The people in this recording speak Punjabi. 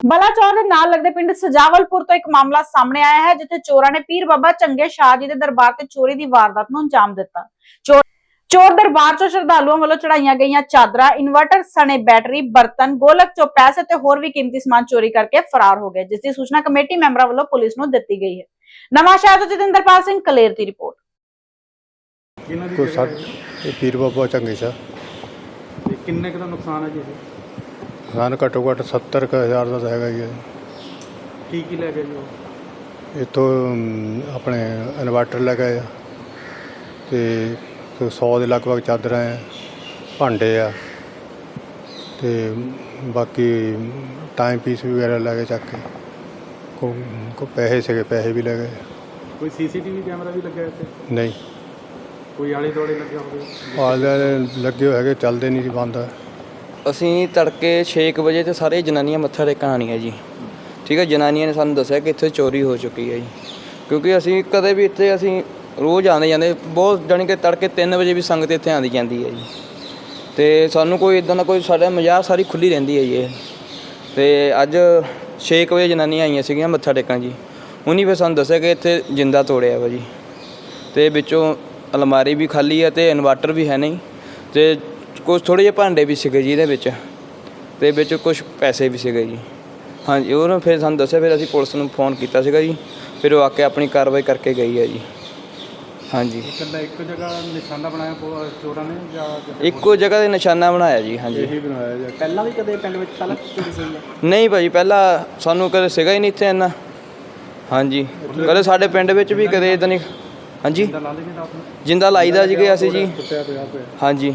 ਬਲਾਚੌਰ ਦੇ ਨਾਲ ਲੱਗਦੇ ਪਿੰਡ ਸਜਾਵਲਪੁਰ ਤੋਂ ਇੱਕ ਮਾਮਲਾ ਸਾਹਮਣੇ ਆਇਆ ਹੈ ਜਿੱਥੇ ਚੋਰਾਂ ਨੇ ਪੀਰ ਬਾਬਾ ਚੰਗੇ ਸ਼ਾਹ ਜੀ ਦੇ ਦਰਬਾਰ ਤੇ ਚੋਰੀ ਦੀ ਵਾਰਦਾਤ ਨੂੰ ਅੰਜਾਮ ਦਿੱਤਾ ਚੋਰ ਚੋਰ ਦਰਬਾਰ ਚੋਂ ਸ਼ਰਧਾਲੂਆਂ ਵੱਲੋਂ ਚੜਾਈਆਂ ਗਈਆਂ ਚਾਦਰਾਂ ਇਨਵਰਟਰ ਸਣੇ ਬੈਟਰੀ ਬਰਤਨ ਗੋਲਕ ਚੋਂ ਪੈਸੇ ਤੇ ਹੋਰ ਵੀ ਕੀਮਤੀ ਸਮਾਨ ਚੋਰੀ ਕਰਕੇ ਫਰਾਰ ਹੋ ਗਏ ਜਿਸ ਦੀ ਸੂਚਨਾ ਕਮੇਟੀ ਮੈਂਬਰਾਂ ਵੱਲੋਂ ਪੁਲਿਸ ਨੂੰ ਦਿੱਤੀ ਗਈ ਹੈ ਨਵਾਂ ਸ਼ਹਿਰ ਤੋਂ ਜਤਿੰਦਰਪਾਲ ਸਿੰਘ ਕਲੇਰ ਦੀ ਰਿਪੋਰਟ ਕਿੰਨਾ ਦੀ ਕੋਈ ਜਗ੍ਹਾ ਸੱਠ ਹੈ? ਇਹ ਪੀਰ ਬਾਬਾ ਚੰਗੇ ਸਾ ਤੇ ਕਿੰਨੇ ਕੁ ਦਾ ਨੁਕਸਾਨ ਹੈ ਜੀ ਇਹ? ਸਾਨੂੰ ਘੱਟੋ ਘੱਟ 70 ਕੁ ਹਜ਼ਾਰ ਦਾ ਤਾਂ ਹੈਗਾ ਹੀ ਹੈ ਕੀ ਕੀ ਲੈ ਗਏ ਜੀ ਉਹ ਇੱਥੋਂ ਅਮ, ਆਪਣੇ ਇਨਵਰਟਰ ਲੈ ਗਏ ਆ ਤੇ ਕੋਈ 100 ਦੇ ਲਗਭਗ ਚਾਦਰਾਂ ਆ ਭਾਂਡੇ ਆ ਤੇ ਬਾਕੀ ਟਾਈਮ ਪੀਸ ਵਗੈਰਾ ਲੈ ਗਏ ਚੱਕ ਕੇ ਕੋ ਕੋ ਪੈਸੇ ਸੀਗੇ ਪੈਸੇ ਵੀ ਲੈ ਗਏ ਕੋਈ ਸੀਸੀਟੀਵੀ ਕੈਮਰਾ ਵੀ ਲੱਗਿਆ ਇੱਥੇ ਨਹੀਂ ਕੋਈ ਆਲੇ ਦੁਆਲੇ ਲੱਗਿਆ ਹੋਵੇ ਆਲੇ ਲੱਗੇ ਹੋਏ ਹੈਗੇ ਚੱਲਦੇ ਨਹੀਂ ਜੀ ਬੰਦ ਅਸੀਂ ਤੜਕੇ 6 ਵਜੇ ਤੇ ਸਾਰੇ ਜਨਾਨੀਆਂ ਮੱਥਾ ਟੇਕਣ ਆਉਣੀਆਂ ਜੀ। ਠੀਕ ਹੈ, ਜਨਾਨੀਆਂ ਨੇ ਸਾਨੂੰ ਦੱਸਿਆ ਕਿ ਇੱਥੇ ਚੋਰੀ ਹੋ ਚੁੱਕੀ ਹੈ ਜੀ। ਕਿਉਂਕਿ ਅਸੀਂ ਕਦੇ ਵੀ ਇੱਥੇ ਅਸੀਂ ਰੋਜ਼ ਆਉਂਦੇ ਜਾਂਦੇ, ਬਹੁਤ ਜਾਣੀ ਕਿ ਤੜਕੇ 3 ਵਜੇ ਵੀ ਸੰਗਤ ਇੱਥੇ ਆਉਂਦੀ ਜਾਂਦੀ ਹੈ ਜੀ। ਤੇ ਸਾਨੂੰ ਕੋਈ ਇਦਾਂ ਦਾ ਕੋਈ ਸਾਡਾ ਮਜ਼ਾਕ ਸਾਰੀ ਖੁੱਲੀ ਰਹਿੰਦੀ ਹੈ ਜੀ ਇਹ। ਤੇ ਅੱਜ 6 ਵਜੇ ਜਨਾਨੀਆਂ ਆਈਆਂ ਸੀਗੀਆਂ ਮੱਥਾ ਟੇਕਣ ਜੀ। ਉਹਨੀ ਫਿਰ ਸਾਨੂੰ ਦੱਸਿਆ ਕਿ ਇੱਥੇ ਜਿੰਦਾ ਤੋੜਿਆ ਵਾ ਜੀ। ਤੇ ਵਿੱਚੋਂ ਅਲਮਾਰੀ ਵੀ ਖਾਲੀ ਹੈ ਤੇ ਇਨਵਰਟਰ ਵੀ ਹੈ ਨਹੀਂ। ਤੇ ਕੁਝ ਥੋੜੇ ਜਿਹੇ ਭਾਂਡੇ ਵੀ ਸੀਗੇ ਜੀ ਇਹਦੇ ਵਿੱਚ ਤੇ ਵਿੱਚ ਕੁਝ ਪੈਸੇ ਵੀ ਸੀਗੇ ਜੀ। ਹਾਂਜੀ ਉਹਨੇ ਫਿਰ ਸਾਨੂੰ ਦੱਸਿਆ ਫਿਰ ਅਸੀਂ ਪੁਲਿਸ ਨੂੰ ਫੋਨ ਕੀਤਾ ਸੀਗਾ ਜੀ। ਫਿਰ ਉਹ ਆ ਕੇ ਆਪਣੀ ਕਾਰਵਾਈ ਕਰਕੇ ਗਈ ਹੈ ਜੀ। ਹਾਂਜੀ। ਇਕੱਲਾ ਇੱਕ ਜਗ੍ਹਾ ਨਿਸ਼ਾਨਾ ਬਣਾਇਆ ਪੋ- ਚੋਰਾਂ ਨੇ ਜਾਂ ਇੱਕੋ ਜਗ੍ਹਾ ਤੇ ਨਿਸ਼ਾਨਾ ਬਣਾਇਆ ਜੀ ਹਾਂਜੀ। ਇਹੀ ਬਣਾਇਆ ਜੀ ਪਹਿਲਾਂ ਵੀ ਕਦੇ ਪਿੰਡ ਵਿੱਚ ਪਹਿਲਾਂ ਚੋਰੀ ਹੋਈ ਹੈ? ਨਹੀਂ ਭਾਜੀ ਪਹਿਲਾਂ ਸਾਨੂੰ ਕਦੇ ਸੀਗਾ ਹੀ ਨਹੀਂ ਇੱਥੇ ਇੰਨਾ। ਹਾਂਜੀ। ਕਦੇ ਸਾਡੇ ਪਿੰਡ ਵਿੱਚ ਵੀ ਕਦੇ ਇਦਾਂ ਨਹੀਂ। ਹਾਂਜੀ। ਰਾਤ ਨੂੰ? ਜਿੰਦਾ ਲਾਈਦਾ ਜੀ ਗਿਆ ਸੀ ਜੀ। ਟੁੱਟਿਆ ਪਿਆ ਪਿਆ। ਹਾਂਜੀ।